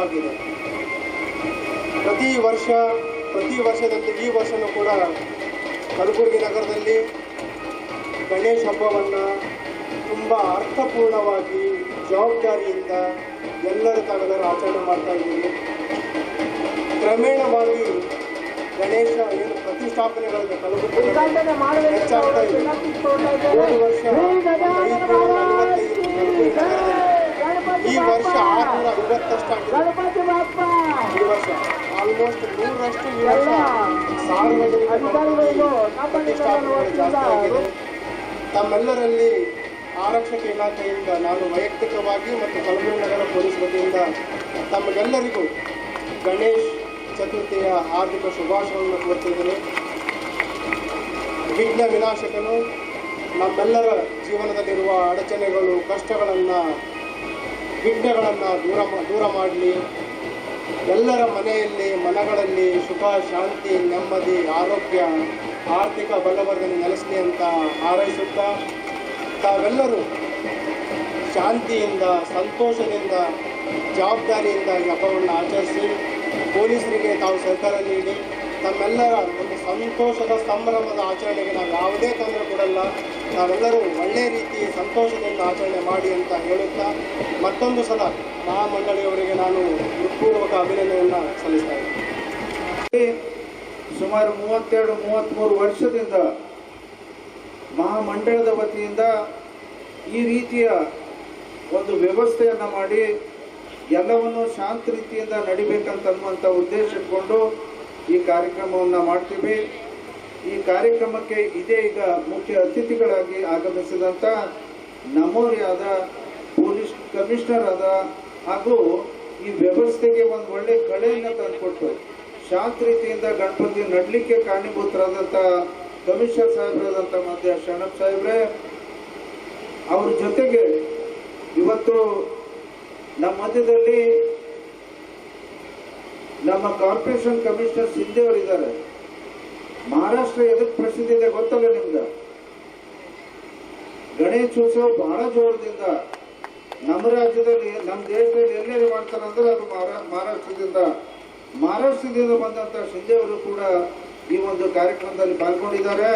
ಆಗಿದೆ ಪ್ರತಿ ವರ್ಷ ಪ್ರತಿ ವರ್ಷದಂತೆ ಈ ವರ್ಷವೂ ಕೂಡ ಕಲಬುರಗಿ ನಗರದಲ್ಲಿ ಗಣೇಶ ಹಬ್ಬವನ್ನು ತುಂಬ ಅರ್ಥಪೂರ್ಣವಾಗಿ ಜವಾಬ್ದಾರಿಯಿಂದ ಎಲ್ಲರ ತಾವೆಲ್ಲರೂ ಆಚರಣೆ ಮಾಡ್ತಾ ಇದ್ದೀವಿ ಕ್ರಮೇಣವಾಗಿ ಗಣೇಶ ಏನು ಪ್ರತಿಷ್ಠಾಪನೆಗಳನ್ನು ಕಲಬುರಗಿ ಹೆಚ್ಚಾಗ್ತಾ ಇದೆ. ಹೋದ ವರ್ಷ ಐದುನೂರ ನಲವತ್ತೈದು ಕಲಬುರಗಿ ನಗರದಲ್ಲಿ. ಈ ವರ್ಷ ಆರ್ನೂರ ಐವತ್ತಷ್ಟು ಆಗಿದೆ. ಈ ವರ್ಷ ಆಲ್ಮೋಸ್ಟ್ ನೂರರಷ್ಟು ಈ ವರ್ಷ ಸಾರ್ವಜನಿಕ ಜಾಸ್ತಿ ಆಗಿದೆ. ತಮ್ಮೆಲ್ಲರಲ್ಲಿ ಆರಕ್ಷಕ ಇಲಾಖೆಯಿಂದ ನಾನು ವೈಯಕ್ತಿಕವಾಗಿ ಮತ್ತು ಕಲಬುರಗಿ ನಗರ ಪೊಲೀಸ್ ವತಿಯಿಂದ ತಮಗೆಲ್ಲರಿಗೂ ಗಣೇಶ್ ಚತುರ್ಥಿಯ ಹಾರ್ದಿಕ ಶುಭಾಶಯವನ್ನು ಕೋರ್ತಿದ್ದೇನೆ ವಿಘ್ನ ವಿನಾಶಕನು ನಮ್ಮೆಲ್ಲರ ಜೀವನದಲ್ಲಿರುವ ಅಡಚಣೆಗಳು ಕಷ್ಟಗಳನ್ನು ವಿಘ್ನಗಳನ್ನು ದೂರ ದೂರ ಮಾಡಲಿ. ಎಲ್ಲರ ಮನೆಯಲ್ಲಿ, ಮನಗಳಲ್ಲಿ ಸುಖ, ಶಾಂತಿ, ನೆಮ್ಮದಿ, ಆರೋಗ್ಯ, ಆರ್ಥಿಕ ಬಲವರ್ಧನೆ ನೆಲೆಸಲಿ ಅಂತ ಹಾರೈಸುತ್ತಾ ತಾವೆಲ್ಲರೂ ಶಾಂತಿಯಿಂದ, ಸಂತೋಷದಿಂದ, ಜವಾಬ್ದಾರಿಯಿಂದ ಈ ಹಬ್ಬವನ್ನು ಆಚರಿಸಿ, ಪೊಲೀಸರಿಗೆ ತಾವು ಸಹಕಾರ ನೀಡಿ ತಮ್ಮೆಲ್ಲರ ಒಂದು ಸಂತೋಷದ ಸಂಭ್ರಮದ ಆಚರಣೆಗೆ ನಾವು ಯಾವುದೇ ತೊಂದರೆ ಕೊಡಲ್ಲ. ನಾವೆಲ್ಲರೂ ಒಳ್ಳೆಯ ರೀತಿ ಸಂತೋಷದಿಂದ ಆಚರಣೆ ಮಾಡಿ ಅಂತ ಹೇಳುತ್ತಾ ಮತ್ತೊಂದು ಸಲ ಮಹಾಮಂಡಳಿಯವರಿಗೆ ನಾನು ಹೃತ್ಪೂರ್ವಕ ಅಭಿನಂದನೆಯನ್ನು ಸಲ್ಲಿಸ್ತಾ ಇದ್ದೀನಿ. ಸುಮಾರು ಮೂವತ್ತೆರಡು ಮೂವತ್ತ್ಮೂರು ವರ್ಷದಿಂದ ಮಹಾಮಂಡಳದ ವತಿಯಿಂದ ಈ ರೀತಿಯ ಒಂದು ವ್ಯವಸ್ಥೆಯನ್ನು ಮಾಡಿ ಎಲ್ಲವನ್ನು ಶಾಂತ ರೀತಿಯಿಂದ ನಡಿಬೇಕಂತನ್ನುವಂಥ ಉದ್ದೇಶ ಇಟ್ಕೊಂಡು ಈ ಕಾರ್ಯಕ್ರಮವನ್ನು ಮಾಡ್ತೀವಿ. ಈ ಕಾರ್ಯಕ್ರಮಕ್ಕೆ ಇದೇ ಈಗ ಮುಖ್ಯ ಅತಿಥಿಗಳಾಗಿ ಆಗಮಿಸಿದಂಥ ನಮೋರಿಯಾದ ಪೊಲೀಸ್ ಕಮಿಷನರ್ ಆದ ಹಾಗೂ ಈ ವ್ಯವಸ್ಥೆಗೆ ಒಂದು ಒಳ್ಳೆ ಕಳೆಯನ್ನು ತಂದುಕೊಟ್ಟು ಶಾಂತ ರೀತಿಯಿಂದ ಗಣಪತಿ ನಡಲಿಕ್ಕೆ ಕಾರಣೀಭೂತರಾದಂಥ ಕಮಿಷನರ್ ಸಾಹೇಬರಾದಂಥ ಮಧ್ಯ ಶರಣಪ್ಪ ಸಾಹೇಬ್ರೆ, ಅವ್ರ ಜೊತೆಗೆ ಇವತ್ತು ನಮ್ಮ ಮಧ್ಯದಲ್ಲಿ ನಮ್ಮ ಕಾರ್ಪೊರೇಷನ್ ಕಮಿಷನರ್ ಸಿಂಧೆ ಅವರಿದ್ದಾರೆ. ಮಹಾರಾಷ್ಟ್ರ ಎದಕ್ಕೆ ಪ್ರಸಿದ್ಧ ಇದೆ ಗೊತ್ತಲ್ಲ ನಿಮ್ಗೆ? ಗಣೇಶೋತ್ಸವ ಬಹಳ ಜೋರದಿಂದ ನಮ್ಮ ರಾಜ್ಯದಲ್ಲಿ, ನಮ್ಮ ದೇಶದಲ್ಲಿ ಎಲ್ಲೆಲ್ಲಿ ಮಾಡ್ತಾರೆ ಅಂದ್ರೆ ಅದು ಮಹಾರಾ- ಮಹಾರಾಷ್ಟ್ರದಿಂದ ಮಹಾರಾಷ್ಟ್ರದಿಂದ ಬಂದಂತ ಶಿಂದೆ ಅವರು ಕೂಡ ಈ ಒಂದು ಕಾರ್ಯಕ್ರಮದಲ್ಲಿ ಪಾಲ್ಗೊಂಡಿದ್ದಾರೆ.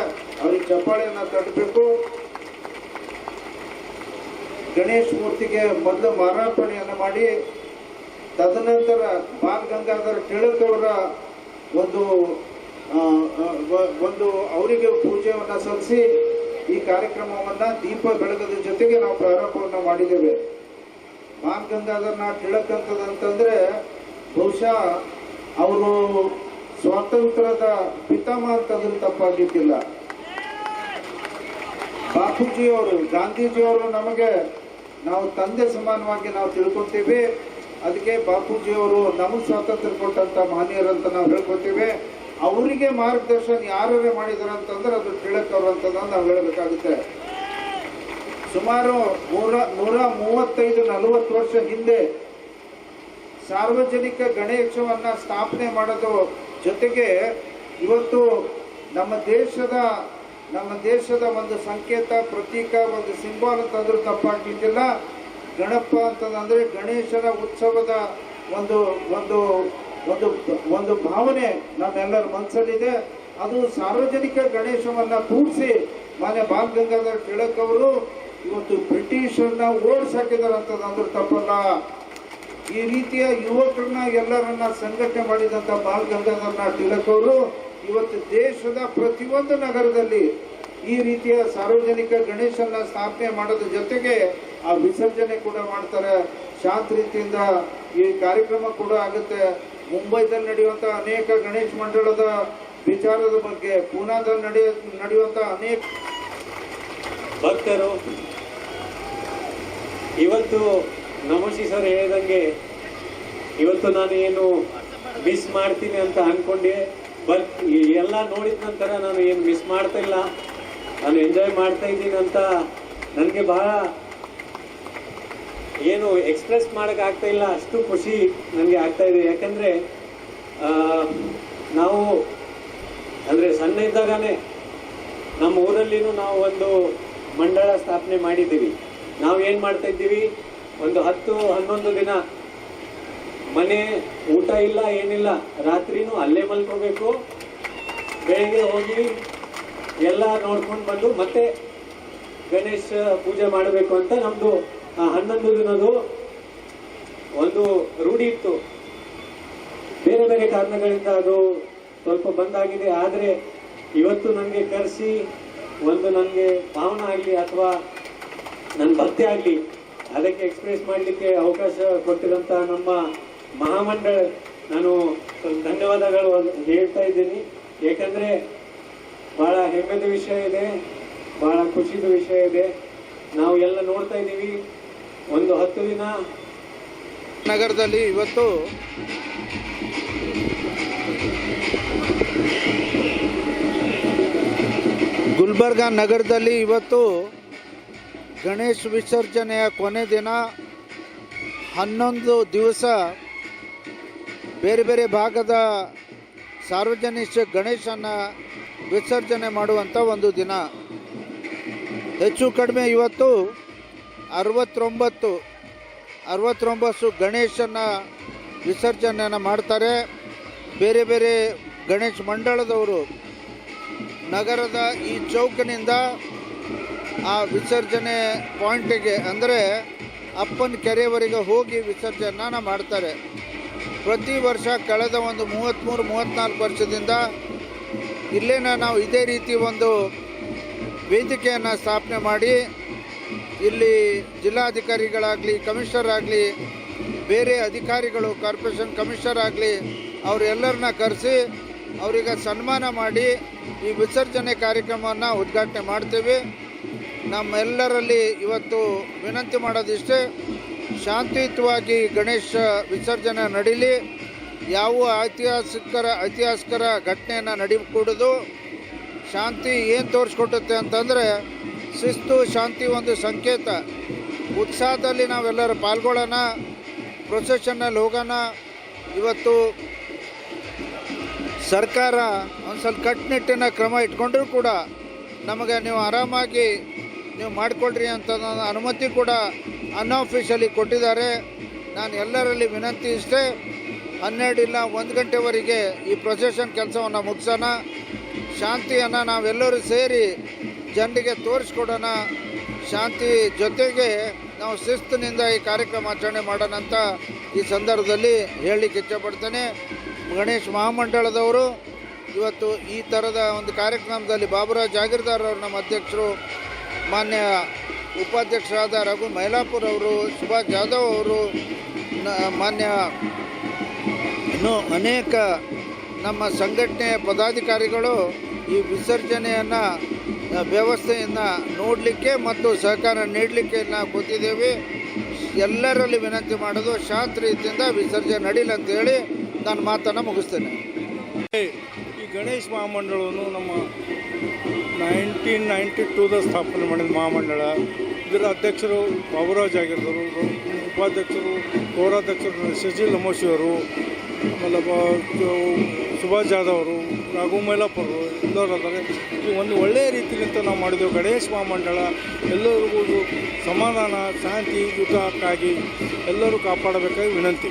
ಅವ್ರಿಗೆ ಚಪ್ಪಾಳೆಯನ್ನ ತಟ್ಟಬೇಕು. ಗಣೇಶ್ ಮೂರ್ತಿಗೆ ಮೊದಲು ಮಾರಾರ್ಪಣೆಯನ್ನು ಮಾಡಿ. ತದನಂತರ ಬಾಲ್ ಗಂಗಾಧರ ಟಿಳಕ್ ಅವರ ಒಂದು ಒಂದು ಅವರಿಗೆ ಪೂಜೆಯನ್ನ ಸಲ್ಲಿಸಿ ಈ ಕಾರ್ಯಕ್ರಮವನ್ನು ದೀಪ ಬೆಳಗದ ಜೊತೆಗೆ ನಾವು ಪ್ರಾರಂಭವನ್ನ ಮಾಡಿದ್ದೇವೆ. ಬಾಲ್ ಗಂಗಾಧರನ ಟಿಳಕ್ ಅಂತದಂತಂದ್ರೆ ಬಹುಶಃ ಅವರು ಸ್ವಾತಂತ್ರ್ಯದ ಪಿತಾಮಹ ಅಂತಂದ್ರೆ ತಪ್ಪಾಗಿದ್ದಿಲ್ಲ ಬಾಪೂಜಿಯವರು, ಗಾಂಧೀಜಿಯವರು ನಮಗೆ ನಾವು ತಂದೆ ಸಮಾನವಾಗಿ ನಾವು ತಿಳ್ಕೊತೀವಿ. ಅದಕ್ಕೆ ಬಾಪೂಜಿಯವರು ನಮಗೆ ಸ್ವಾತಂತ್ರ್ಯ ಕೊಟ್ಟಂತ ಅಂತ ನಾವು ಹೇಳ್ಕೊತೀವಿ. ಅವರಿಗೆ ಮಾರ್ಗದರ್ಶನ ಯಾರೇ ಮಾಡಿದಾರೆ ಅಂತಂದ್ರೆ ಅದು ತಿಳಕ್ ಅವರು ಅಂತಂದ್ರೆ ನಾವು ಹೇಳಬೇಕಾಗುತ್ತೆ. ಸುಮಾರು ನೂರ ನೂರ ಮೂವತ್ತೈದು, ನಲವತ್ತು ವರ್ಷ ಹಿಂದೆ ಸಾರ್ವಜನಿಕ ಗಣೇಶವನ್ನ ಸ್ಥಾಪನೆ ಮಾಡೋದು ಜೊತೆಗೆ ಇವತ್ತು ನಮ್ಮ ದೇಶದ ನಮ್ಮ ದೇಶದ ಒಂದು ಸಂಕೇತ, ಪ್ರತೀಕ, ಒಂದು ಸಿಂಬಾಲ್ ಅಂತಂದ್ರೂ ತಪ್ಪಾಗ್ಲಿಕ್ಕಿಲ್ಲ. ಗಣಪ ಅಂತಂದ್ರೆ ಗಣೇಶನ ಉತ್ಸವದ ಒಂದು ಒಂದು ಒಂದು ಒಂದು ಭಾವನೆ ನಮ್ಮೆಲ್ಲರ ಮನಸ್ಸಲ್ಲಿದೆ ಅದು ಸಾರ್ವಜನಿಕ ಗಣೇಶವನ್ನ ಕೂಡಿಸಿ ಮಾನ್ಯ ಬಾಲ್ ಗಂಗಾಧರ್ ತಿಳಕ್ ಅವರು ಇವತ್ತು ಬ್ರಿಟಿಷರನ್ನ ಓಡಿಸಾಕಿದಾರೆ ಅಂತಂದ್ರೆ ತಪ್ಪಲ್ಲ. ಈ ರೀತಿಯ ಯುವಕರನ್ನ, ಎಲ್ಲರನ್ನ ಸಂಘಟನೆ ಮಾಡಿದಂತ ಬಾಲ್ ಗಂಗಾಧರನ ತಿಲಕ್ ಅವರು ಇವತ್ತು ದೇಶದ ಪ್ರತಿಯೊಂದು ನಗರದಲ್ಲಿ ಈ ರೀತಿಯ ಸಾರ್ವಜನಿಕ ಗಣೇಶನ ಸ್ಥಾಪನೆ ಮಾಡೋದ್ರ ಜೊತೆಗೆ ಆ ವಿಸರ್ಜನೆ ಕೂಡ ಮಾಡ್ತಾರೆ. ಶಾಂತ ರೀತಿಯಿಂದ ಈ ಕಾರ್ಯಕ್ರಮ ಕೂಡ ಆಗುತ್ತೆ. ಮುಂಬೈದಲ್ಲಿ ನಡೆಯುವಂತ ಅನೇಕ ಗಣೇಶ ಮಂಡಳದ ವಿಚಾರದ ಬಗ್ಗೆ ಪೂನಾದಲ್ಲಿ ನಡೆಯ, ನಡೆಯುವಂತ ಅನೇಕ ಭಕ್ತರು, ಇವತ್ತು ನಮಸಿ ಸರ್ ಹೇಳಿದಂಗೆ ಇವತ್ತು ನಾನು ಏನು ಮಿಸ್ ಮಾಡ್ತೀನಿ ಅಂತ ಅನ್ಕೊಂಡೆ. ಬಟ್ ಎಲ್ಲ ನೋಡಿದ ನಂತರ ನಾನು ಏನು ಮಿಸ್ ಮಾಡ್ತಾ ಇಲ್ಲ. ನಾನು ಎಂಜಾಯ್ ಮಾಡ್ತಾ ಇದ್ದೀನಿ ಅಂತ ನನಗೆ ಬಹಳ ಏನು ಎಕ್ಸ್ಪ್ರೆಸ್ ಮಾಡೋಕೆ ಆಗ್ತಾ ಇಲ್ಲ, ಅಷ್ಟು ಖುಷಿ ನನಗೆ ಆಗ್ತಾ ಇದೆ. ಯಾಕಂದರೆ ನಾವು ಅಂದರೆ ಸಣ್ಣ ಇದ್ದಾಗಲೇ ನಮ್ಮ ಊರಲ್ಲಿನೂ ನಾವು ಒಂದು ಮಂಡಳ ಸ್ಥಾಪನೆ ಮಾಡಿದ್ದೀವಿ. ನಾವು ಏನು ಮಾಡ್ತಾ ಇದ್ದೀವಿ? ಒಂದು ಹತ್ತು, ಹನ್ನೊಂದು ದಿನ ಮನೆ ಊಟ ಇಲ್ಲ, ಏನಿಲ್ಲ, ರಾತ್ರಿನೂ ಅಲ್ಲೇ ಮಲ್ಕೋಬೇಕು. ಬೆಳಿಗ್ಗೆ ಹೋಗಿ ಎಲ್ಲ ನೋಡ್ಕೊಂಡು ಬಂದು ಮತ್ತೆ ಗಣೇಶ ಪೂಜೆ ಮಾಡಬೇಕು ಅಂತ ನಮ್ದು ಹನ್ನೊಂದು ದಿನದು ಒಂದು ರೂಢಿ ಇತ್ತು. ಬೇರೆ ಬೇರೆ ಕಾರಣಗಳಿಂದ ಅದು ಸ್ವಲ್ಪ ಬಂದಾಗಿದೆ. ಆದರೆ ಇವತ್ತು ನನಗೆ ಕರೆಸಿ, ಒಂದು ನನಗೆ ಭಾವನೆ ಆಗಲಿ ಅಥವಾ ನನ್ನ ಭಕ್ತಿ ಆಗಲಿ, ಅದಕ್ಕೆ ಎಕ್ಸ್ಪ್ರೆಸ್ ಮಾಡಲಿಕ್ಕೆ ಅವಕಾಶ ಕೊಟ್ಟಿರೋಂಥ ನಮ್ಮ ಮಹಾಮಂಡಳ ನಾನು ಧನ್ಯವಾದಗಳು ಹೇಳ್ತಾ ಇದ್ದೀನಿ. ಏಕೆಂದರೆ ಬಹಳ ಹೆಮ್ಮೆದ ವಿಷಯ ಇದೆ, ಬಹಳ ಖುಷಿದ ವಿಷಯ ಇದೆ. ನಾವು ಎಲ್ಲ ನೋಡ್ತಾ ಇದ್ದೀವಿ. ಒಂದು ಹತ್ತು ದಿನ ನಗರದಲ್ಲಿ ಇವತ್ತು ಗುಲ್ಬರ್ಗ ನಗರದಲ್ಲಿ ಇವತ್ತು ಗಣೇಶ ವಿಸರ್ಜನೆಯ ಕೊನೆ ದಿನ. ಹನ್ನೊಂದು ದಿವಸ ಬೇರೆ ಬೇರೆ ಭಾಗದ ಸಾರ್ವಜನಿಕ ಗಣೇಶನ ವಿಸರ್ಜನೆ ಮಾಡುವಂಥ ಒಂದು ದಿನ. ಹೆಚ್ಚು ಕಡಿಮೆ ಇವತ್ತು ಅರವತ್ತೊಂಬತ್ತು ಅರವತ್ತೊಂಬತ್ತು ಗಣೇಶನ ವಿಸರ್ಜನೆಯನ್ನು ಮಾಡ್ತಾರೆ. ಬೇರೆ ಬೇರೆ ಗಣೇಶ ಮಂಡಳದವರು ನಗರದ ಈ ಚೌಕನಿಂದ ಆ ವಿಸರ್ಜನೆ ಪಾಯಿಂಟಿಗೆ ಅಂದರೆ ಅಪ್ಪನ ಕೆರೆಯವರೆಗೆ ಹೋಗಿ ವಿಸರ್ಜನೆನ ಮಾಡ್ತಾರೆ. ಪ್ರತಿ ವರ್ಷ ಕಳೆದ ಒಂದು ಮೂವತ್ತ್ಮೂರು ಮೂವತ್ತ್ನಾಲ್ಕು ವರ್ಷದಿಂದ ಇಲ್ಲೇನ ನಾವು ಇದೇ ರೀತಿ ಒಂದು ವೇದಿಕೆಯನ್ನು ಸ್ಥಾಪನೆ ಮಾಡಿ, ಇಲ್ಲಿ ಜಿಲ್ಲಾಧಿಕಾರಿಗಳಾಗಲಿ, ಕಮಿಷನರ್ ಆಗಲಿ, ಬೇರೆ ಅಧಿಕಾರಿಗಳು, ಕಾರ್ಪೊರೇಷನ್ ಕಮಿಷನರ್ ಆಗಲಿ, ಅವರೆಲ್ಲರನ್ನ ಕರೆಸಿ ಅವರಿಗೆ ಸನ್ಮಾನ ಮಾಡಿ ಈ ವಿಸರ್ಜನೆ ಕಾರ್ಯಕ್ರಮವನ್ನು ಉದ್ಘಾಟನೆ ಮಾಡ್ತೇವೆ. ನಮ್ಮೆಲ್ಲರಲ್ಲಿ ಇವತ್ತು ವಿನಂತಿ ಮಾಡೋದಿಷ್ಟೇ, ಶಾಂತಿಯುತವಾಗಿ ಗಣೇಶ ವಿಸರ್ಜನೆ ನಡೀಲಿ. ಯಾವ ಐತಿಹಾಸಿಕರ ಐತಿಹಾಸಿಕರ ಘಟನೆಯನ್ನು ನಡಿಕೂಡದು ಶಾಂತಿ ಏನು ತೋರಿಸ್ಕೊಟ್ಟುತ್ತೆ ಅಂತಂದರೆ, ಶಿಸ್ತು, ಶಾಂತಿ ಒಂದು ಸಂಕೇತ. ಉತ್ಸಾಹದಲ್ಲಿ ನಾವೆಲ್ಲರೂ ಪಾಲ್ಗೊಳ್ಳೋಣ ಪ್ರೊಸೆಷನ್ನಲ್ಲಿ ಹೋಗೋಣ. ಇವತ್ತು ಸರ್ಕಾರ ಒಂದು ಸ್ವಲ್ಪ ಕಟ್ಟುನಿಟ್ಟಿನ ಕ್ರಮ ಇಟ್ಕೊಂಡ್ರೂ ಕೂಡ ನಮಗೆ ನೀವು ಆರಾಮಾಗಿ ನೀವು ಮಾಡಿಕೊಳ್ರಿ ಅಂತ ಅನುಮತಿ ಕೂಡ ಅನ್ಆಫಿಷಿಯಲಿ ಕೊಟ್ಟಿದ್ದಾರೆ. ನಾನು ಎಲ್ಲರಲ್ಲಿ ವಿನಂತಿ ಇಷ್ಟೇ ಹನ್ನೆರಡು ಇಲ್ಲ ಒಂದು ಗಂಟೆವರೆಗೆ ಈ ಪ್ರೊಸೆಷನ್ ಕೆಲಸವನ್ನು ಮುಗಿಸೋಣ. ಶಾಂತಿಯನ್ನು ನಾವೆಲ್ಲರೂ ಸೇರಿ ಜನರಿಗೆ ತೋರಿಸ್ಕೊಡೋಣ. ಶಾಂತಿ ಜೊತೆಗೆ ನಾವು ಶಿಸ್ತಿನಿಂದ ಈ ಕಾರ್ಯಕ್ರಮ ಆಚರಣೆ ಮಾಡೋಣ ಅಂತ ಈ ಸಂದರ್ಭದಲ್ಲಿ ಹೇಳಲಿಕ್ಕೆ ಇಚ್ಛಪಡ್ತೇನೆ ಗಣೇಶ್ ಮಹಾಮಂಡಳದವರು, ಇವತ್ತು ಈ ಥರದ ಒಂದು ಕಾರ್ಯಕ್ರಮದಲ್ಲಿ ಬಾಬುರಾಜ್ ಜಾಗೀರ್ದಾರ್ ಅವರು ನಮ್ಮ ಅಧ್ಯಕ್ಷರು, ಮಾನ್ಯ ಉಪಾಧ್ಯಕ್ಷರಾದ ರಘು ಮೈಲಾಪುರ್ ಅವರು ಸುಭಾಷ್ ಜಾಧವ್ ಅವರು ಮಾನ್ಯ ಇನ್ನೂ ಅನೇಕ ನಮ್ಮ ಸಂಘಟನೆಯ ಪದಾಧಿಕಾರಿಗಳು ಈ ವಿಸರ್ಜನೆಯನ್ನು ವ್ಯವಸ್ಥೆಯನ್ನು ನೋಡಲಿಕ್ಕೆ ಮತ್ತು ಸಹಕಾರ ನೀಡಲಿಕ್ಕೆ ನಾವು ಕೂತಿದ್ದೇವೆ. ಎಲ್ಲರಲ್ಲಿ ವಿನಂತಿ ಮಾಡೋದು ಶಾಂತ ರೀತಿಯಿಂದ ವಿಸರ್ಜನೆ ನಡೀಲಿ ಅಂತ ಹೇಳಿ ನಾನು ಮಾತನ್ನು ಮುಗಿಸ್ತೇನೆ. ಈ ಗಣೇಶ್ ಮಹಾಮಂಡಳವನ್ನು ನಮ್ಮ ನೈನ್ಟೀನ್ ನೈಂಟಿ ಟೂದ ಸ್ಥಾಪನೆ ಮಾಡಿದ ಮಹಾಮಂಡಳ, ಇದರ ಅಧ್ಯಕ್ಷರು ಬಾಬುರಾಜ್ ಆಗಿರ್ತಾರೆ ಉಪಾಧ್ಯಕ್ಷರು ಗೌರಾಧ್ಯಕ್ಷರು ಶಶಿಲ್ ನಮೋಶಿಯವರು ಆಮೇಲೆ ಸುಭಾಷ್ ಜಾಧವ್ ಅವರು, ರಘು ಮೈಲಾಪುರು ಎಲ್ಲರೂ ಅದಾರೆ ಈ ಒಂದು ಒಳ್ಳೆಯ ರೀತಿಯಿಂದ ನಾವು ಮಾಡಿದೆವು ಗಣೇಶ ಮಹಾಮಂಡಳ, ಎಲ್ಲರಿಗೂ ಸಮಾಧಾನ, ಶಾಂತಿ ಯುತಕ್ಕಾಗಿ ಎಲ್ಲರೂ ಕಾಪಾಡಬೇಕಾಗಿ ವಿನಂತಿ.